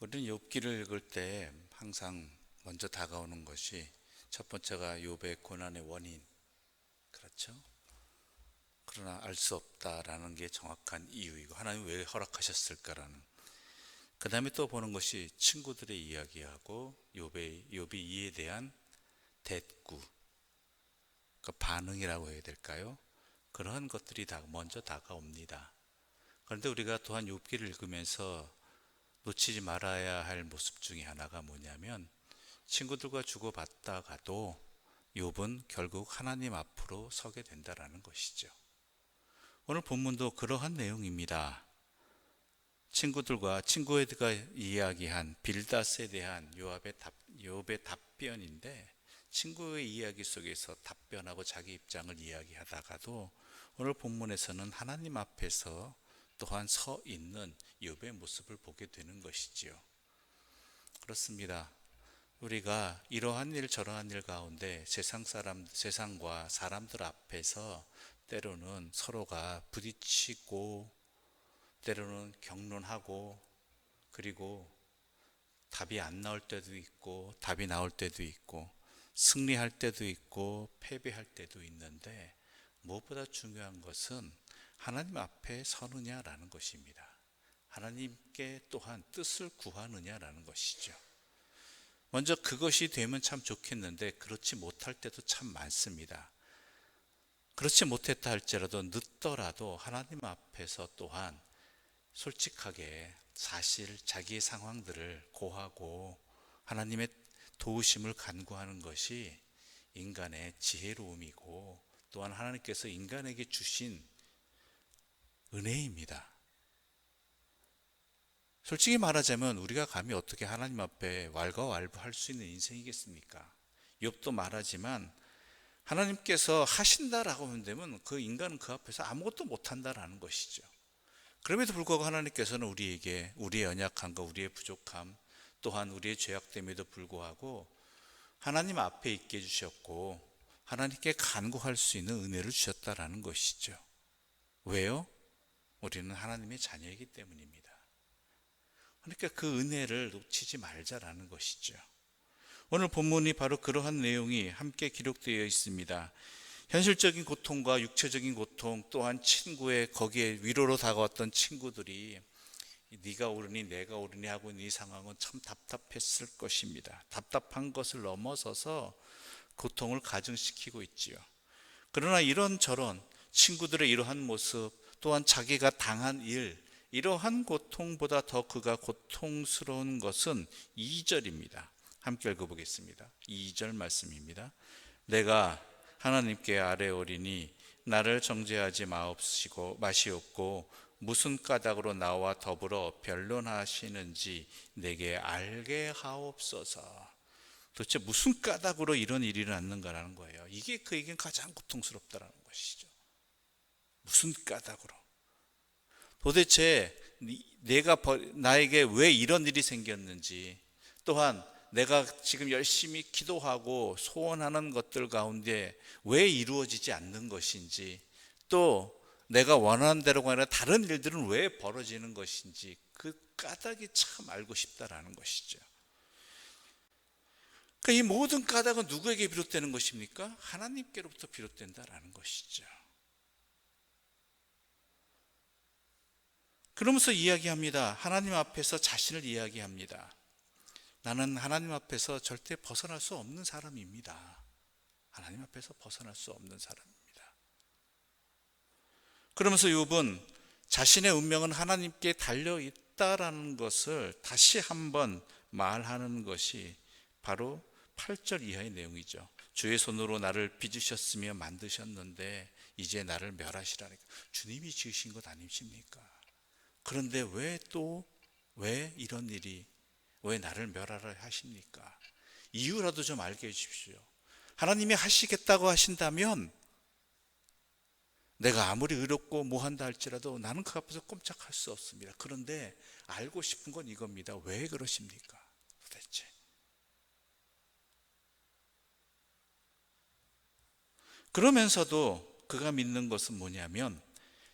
우리는 욥기를 읽을 때 항상 먼저 다가오는 것이 첫 번째가 욥의 고난의 원인. 그렇죠? 그러나 알 수 없다라는 게 정확한 이유이고 하나님 왜 허락하셨을까라는. 그다음에 또 보는 것이 친구들의 이야기하고 욥의 욥이 이에 대한 대꾸. 그 반응이라고 해야 될까요? 그러한 것들이 다 먼저 다가옵니다. 그런데 우리가 또한 욥기를 읽으면서 놓치지 말아야 할 모습 중에 하나가 뭐냐면 친구들과 주고받다가도 욥은 결국 하나님 앞으로 서게 된다라는 것이죠. 오늘 본문도 그러한 내용입니다. 친구들과 친구들과 이야기한 빌다스에 대한 요압의 답, 욥의 답변인데 친구의 이야기 속에서 답변하고 자기 입장을 이야기하다가도 오늘 본문에서는 하나님 앞에서 또한 서 있는 욥의 모습을 보게 되는 것이지요. 그렇습니다. 우리가 이러한 일 저러한 일 가운데 세상 사람 세상과 사람들 앞에서 때로는 서로가 부딪히고 때로는 경론하고 그리고 답이 안 나올 때도 있고 답이 나올 때도 있고 승리할 때도 있고 패배할 때도 있는데 무엇보다 중요한 것은 하나님 앞에 서느냐라는 것입니다. 하나님께 또한 뜻을 구하느냐라는 것이죠. 먼저 그것이 되면 참 좋겠는데 그렇지 못할 때도 참 많습니다. 그렇지 못했다 할지라도 늦더라도 하나님 앞에서 또한 솔직하게 사실 자기의 상황들을 고하고 하나님의 도우심을 간구하는 것이 인간의 지혜로움이고 또한 하나님께서 인간에게 주신 은혜입니다. 솔직히 말하자면 우리가 감히 어떻게 하나님 앞에 왈가왈부할 수 있는 인생이겠습니까? 욥도 말하지만 하나님께서 하신다라고 하면 되면 그 인간은 그 앞에서 아무것도 못한다라는 것이죠. 그럼에도 불구하고 하나님께서는 우리에게 우리의 연약함과 우리의 부족함 또한 우리의 죄악됨에도 불구하고 하나님 앞에 있게 해주셨고 하나님께 간구할 수 있는 은혜를 주셨다라는 것이죠. 왜요? 우리는 하나님의 자녀이기 때문입니다. 그러니까 그 은혜를 놓치지 말자라는 것이죠. 오늘 본문이 바로 그러한 내용이 함께 기록되어 있습니다. 현실적인 고통과 육체적인 고통 또한 친구의 거기에 위로로 다가왔던 친구들이 네가 옳으니 내가 옳으니 하고 있는 이 상황은 참 답답했을 것입니다. 답답한 것을 넘어서서 고통을 가중시키고 있지요. 그러나 이런저런 친구들의 이러한 모습 또한 자기가 당한 일 이러한 고통보다 더 그가 고통스러운 것은 2절입니다. 함께 읽어보겠습니다. 2절 말씀입니다. 내가 하나님께 아뢰오리니 나를 정죄하지 마옵시고 마시옵고 무슨 까닭으로 나와 더불어 변론하시는지 내게 알게 하옵소서. 도대체 무슨 까닭으로 이런 일이 일어났는가라는 거예요. 이게 그에겐 가장 고통스럽다라는 것이죠. 무슨 까닭으로? 도대체 내가 나에게 왜 이런 일이 생겼는지 또한 내가 지금 열심히 기도하고 소원하는 것들 가운데 왜 이루어지지 않는 것인지 또 내가 원하는 대로가 아니라 다른 일들은 왜 벌어지는 것인지 그 까닭이 참 알고 싶다라는 것이죠. 그러니까 이 모든 까닭은 누구에게 비롯되는 것입니까? 하나님께로부터 비롯된다라는 것이죠. 그러면서 이야기합니다. 하나님 앞에서 자신을 이야기합니다. 나는 하나님 앞에서 절대 벗어날 수 없는 사람입니다. 하나님 앞에서 벗어날 수 없는 사람입니다. 그러면서 욥은 자신의 운명은 하나님께 달려 있다라는 것을 다시 한번 말하는 것이 바로 8절 이하의 내용이죠. 주의 손으로 나를 빚으셨으며 만드셨는데 이제 나를 멸하시라니까. 주님이 지으신 것 아니십니까? 그런데 왜 또 왜 이런 일이 왜 나를 멸하라 하십니까? 이유라도 좀 알게 해 주십시오. 하나님이 하시겠다고 하신다면 내가 아무리 의롭고 뭐한다 할지라도 나는 그 앞에서 꼼짝할 수 없습니다. 그런데 알고 싶은 건 이겁니다. 왜 그러십니까? 도대체. 그러면서도 그가 믿는 것은 뭐냐면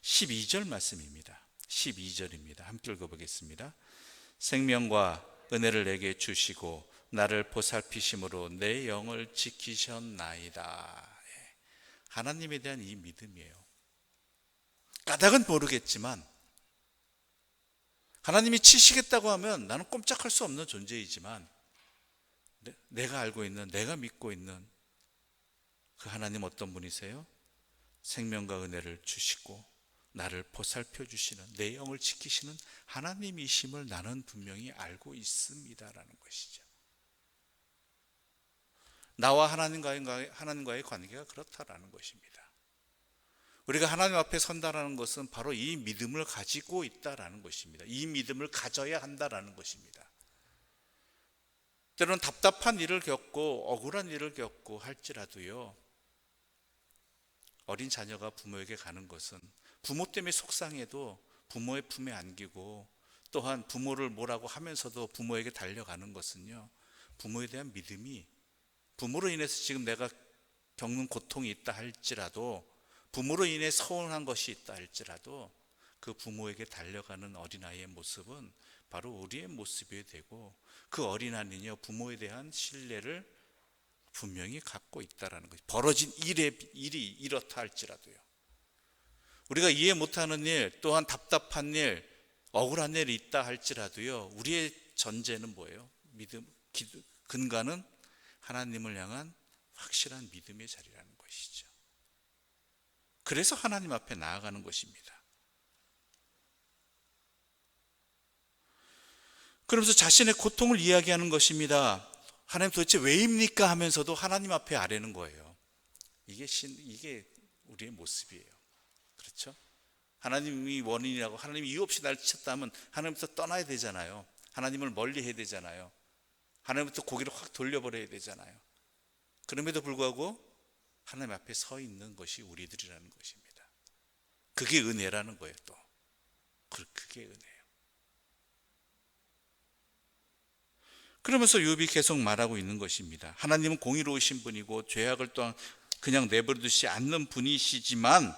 12절 말씀입니다. 12절입니다. 함께 읽어보겠습니다. 생명과 은혜를 내게 주시고 나를 보살피심으로 내 영을 지키셨나이다. 예. 하나님에 대한 이 믿음이에요. 까닭은 모르겠지만 하나님이 치시겠다고 하면 나는 꼼짝할 수 없는 존재이지만 내- 내가 알고 있는 내가 믿고 있는 그 하나님 어떤 분이세요? 생명과 은혜를 주시고 나를 보살펴 주시는 내 영을 지키시는 하나님이심을 나는 분명히 알고 있습니다라는 것이죠. 나와 하나님과의, 하나님과의 관계가 그렇다라는 것입니다. 우리가 하나님 앞에 선다라는 것은 바로 이 믿음을 가지고 있다라는 것입니다. 이 믿음을 가져야 한다라는 것입니다. 때로는 답답한 일을 겪고 억울한 일을 겪고 할지라도요. 어린 자녀가 부모에게 가는 것은 부모 때문에 속상해도 부모의 품에 안기고 또한 부모를 뭐라고 하면서도 부모에게 달려가는 것은요. 부모에 대한 믿음이 부모로 인해서 지금 내가 겪는 고통이 있다 할지라도 부모로 인해 서운한 것이 있다 할지라도 그 부모에게 달려가는 어린아이의 모습은 바로 우리의 모습이 되고 그 어린아이는요 부모에 대한 신뢰를 분명히 갖고 있다라는 거죠. 벌어진 일의 일이 이렇다 할지라도요. 우리가 이해 못하는 일, 또한 답답한 일, 억울한 일이 있다 할지라도요. 우리의 전제는 뭐예요? 믿음, 기도, 근간은 하나님을 향한 확실한 믿음의 자리라는 것이죠. 그래서 하나님 앞에 나아가는 것입니다. 그러면서 자신의 고통을 이야기하는 것입니다. 하나님 도대체 왜입니까 하면서도 하나님 앞에 아뢰는 거예요. 이게 신 이게 우리의 모습이에요. 그렇죠? 하나님이 원인이라고 하나님이 이유 없이 날 하면 하나님부터 떠나야 되잖아요. 하나님을 멀리 해야 되잖아요. 하나님부터 고개를 확 돌려버려야 되잖아요. 그럼에도 불구하고 하나님 앞에 서 있는 것이 우리들이라는 것입니다. 그게 은혜라는 거예요, 또. 그- 그게 은혜예요. 그러면서 욥이 계속 말하고 있는 것입니다. 하나님은 공의로우신 분이고 죄악을 또한 그냥 내버려 두지 않는 분이시지만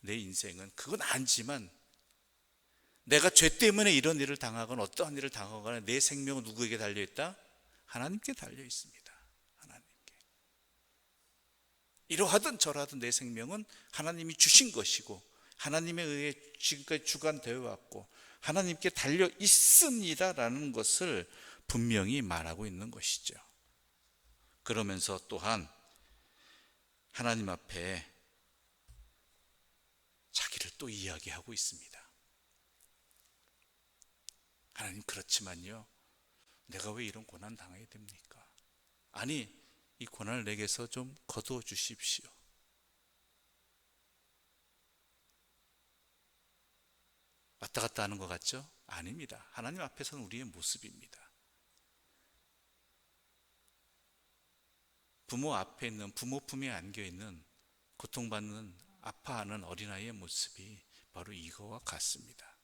내 인생은 그건 아니지만 내가 죄 때문에 이런 일을 당하거나 어떠한 일을 당하거나 내 생명은 누구에게 달려 있다? 하나님께 달려 있습니다. 하나님께. 이러하든 저러하든 내 생명은 하나님이 주신 것이고 하나님에 의해 지금까지 주관되어 왔고 하나님께 달려 있습니다라는 것을 분명히 말하고 있는 것이죠. 그러면서 또한 하나님 앞에 자기를 또 이야기하고 있습니다. 하나님 그렇지만요. 내가 왜 이런 고난 당해야 됩니까? 아니, 이 고난을 내게서 좀 거두어 주십시오. 왔다 갔다 하는 것 같죠? 아닙니다. 하나님 앞에서는 우리의 모습입니다. 부모 앞에 있는 부모 품에 안겨 있는 고통받는 아파하는 어린아이의 모습이 바로 이거와 같습니다.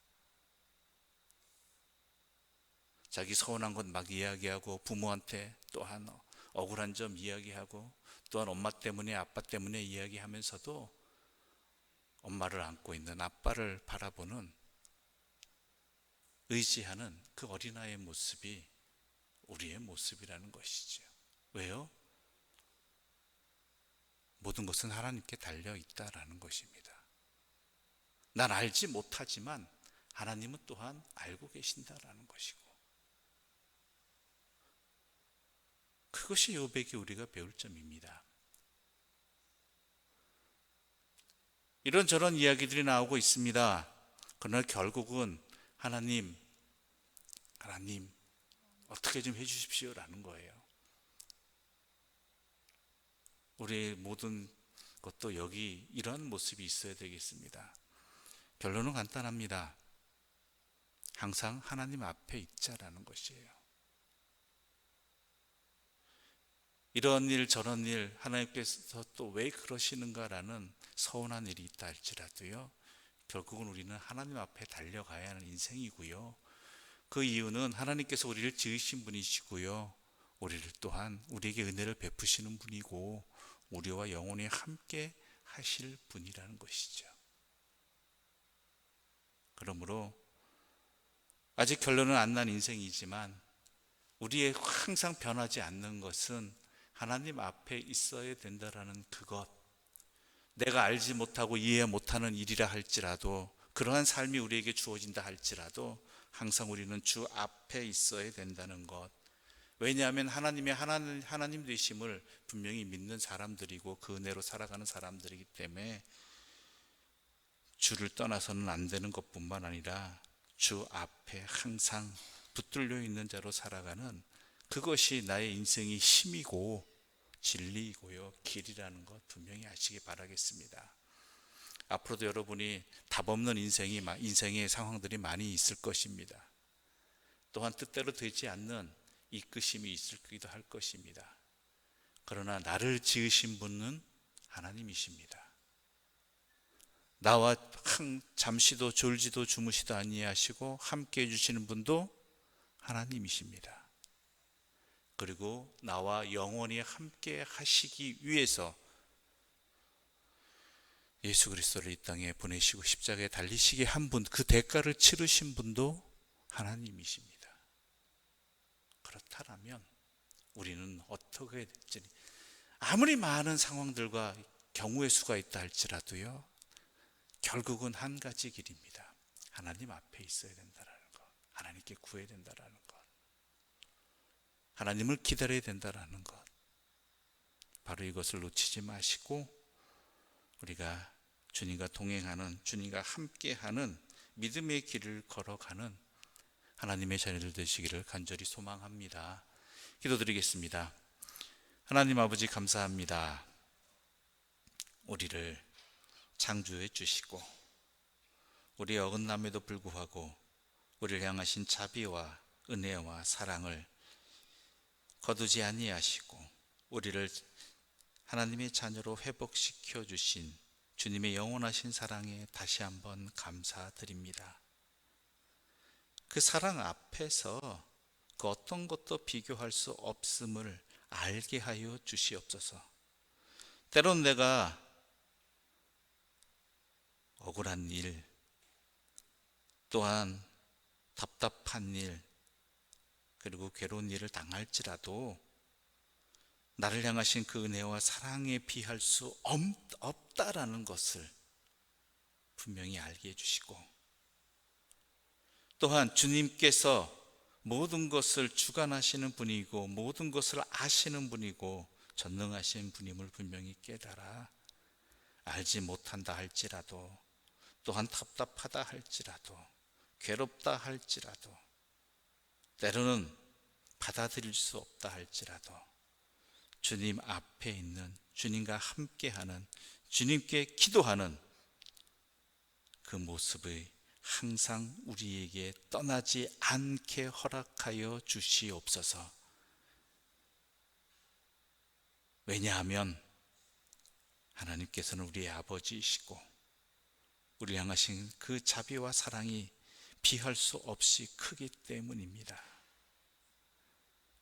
자기 서운한 것 막 이야기하고 부모한테 또한 억울한 점 이야기하고 또한 엄마 때문에 아빠 때문에 이야기하면서도 엄마를 안고 있는 아빠를 바라보는 의지하는 그 어린아이의 모습이 우리의 모습이라는 것이죠. 왜요? 모든 것은 하나님께 달려 있다라는 것입니다. 난 알지 못하지만 하나님은 또한 알고 계신다라는 것이고 그것이 요백이 우리가 배울 점입니다. 이런저런 이야기들이 나오고 있습니다. 그러나 결국은 하나님, 하나님, 어떻게 좀 해주십시오라는 거예요. 우리의 모든 것도 여기 이러한 모습이 있어야 되겠습니다. 결론은 간단합니다. 항상 하나님 앞에 있자라는 것이에요. 이런 일 저런 일 하나님께서 또 왜 그러시는가라는 서운한 일이 있다 할지라도요. 결국은 우리는 하나님 앞에 달려가야 하는 인생이고요. 그 이유는 하나님께서 우리를 지으신 분이시고요. 우리를 또한 우리에게 은혜를 베푸시는 분이고 우리와 영원히 함께 하실 분이라는 것이죠. 그러므로 아직 결론은 안 난 인생이지만 우리의 항상 변하지 않는 것은 하나님 앞에 있어야 된다라는 그것. 내가 알지 못하고 이해 못하는 일이라 할지라도 그러한 삶이 우리에게 주어진다 할지라도 항상 우리는 주 앞에 있어야 된다는 것. 왜냐하면 하나님의 하나님, 하나님 되심을 분명히 믿는 사람들이고 그 은혜로 살아가는 사람들이기 때문에 주를 떠나서는 안 되는 것뿐만 아니라 주 앞에 항상 붙들려 있는 자로 살아가는 그것이 나의 인생의 힘이고 진리이고요 길이라는 것 분명히 아시기 바라겠습니다. 앞으로도 여러분이 답 없는 인생이 인생의 상황들이 많이 있을 것입니다. 또한 뜻대로 되지 않는 이끄심이 있을 기도 할 것입니다. 그러나 나를 지으신 분은 하나님이십니다. 나와 한 잠시도 졸지도 주무시도 아니하시고 함께 해주시는 분도 하나님이십니다. 그리고 나와 영원히 함께 하시기 위해서 예수 그리스도를 이 땅에 보내시고 십자가에 달리시게 한 분, 그 대가를 치르신 분도 하나님이십니다. 그렇다면 우리는 어떻게 될지 아무리 많은 상황들과 경우의 수가 있다 할지라도요. 결국은 한 가지 길입니다. 하나님 앞에 있어야 된다는 것. 하나님께 구해야 된다는 것. 하나님을 기다려야 된다는 것. 바로 이것을 놓치지 마시고 우리가 주님과 동행하는 주님과 함께하는 믿음의 길을 걸어가는 하나님의 자녀들 되시기를 간절히 소망합니다. 기도드리겠습니다. 하나님 아버지 감사합니다. 우리를 창조해 주시고 우리 어긋남에도 불구하고 우리를 향하신 자비와 은혜와 사랑을 거두지 아니하시고 우리를 하나님의 자녀로 회복시켜 주신 주님의 영원하신 사랑에 다시 한번 감사드립니다. 그 사랑 앞에서 그 어떤 것도 비교할 수 없음을 알게 하여 주시옵소서. 때론 내가 억울한 일, 또한 답답한 일, 그리고 괴로운 일을 당할지라도 나를 향하신 그 은혜와 사랑에 비할 수 없다라는 것을 분명히 알게 해주시고 또한 주님께서 모든 것을 주관하시는 분이고 모든 것을 아시는 분이고 전능하신 분임을 분명히 깨달아 알지 못한다 할지라도 또한 답답하다 할지라도 괴롭다 할지라도 때로는 받아들일 수 없다 할지라도 주님 앞에 있는 주님과 함께하는 주님께 기도하는 그 모습의 항상 우리에게 떠나지 않게 허락하여 주시옵소서. 왜냐하면 하나님께서는 우리의 아버지이시고 우리 향하신 그 자비와 사랑이 비할 수 없이 크기 때문입니다.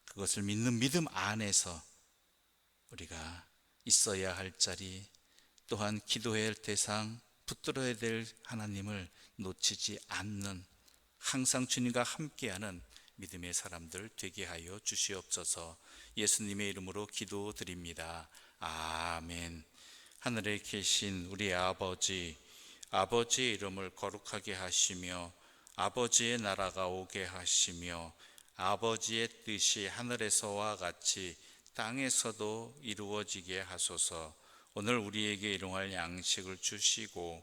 그것을 믿는 믿음 안에서 우리가 있어야 할 자리 또한 기도해야 할 대상 붙들어야 될 하나님을 놓치지 않는 항상 주님과 함께하는 믿음의 사람들 되게 하여 주시옵소서 예수님의 이름으로 기도드립니다. 아멘. 하늘에 계신 우리 아버지, 아버지의 이름을 거룩하게 하시며 아버지의 나라가 오게 하시며 아버지의 뜻이 하늘에서와 같이 땅에서도 이루어지게 하소서. 오늘 우리에게 일용할 양식을 주시고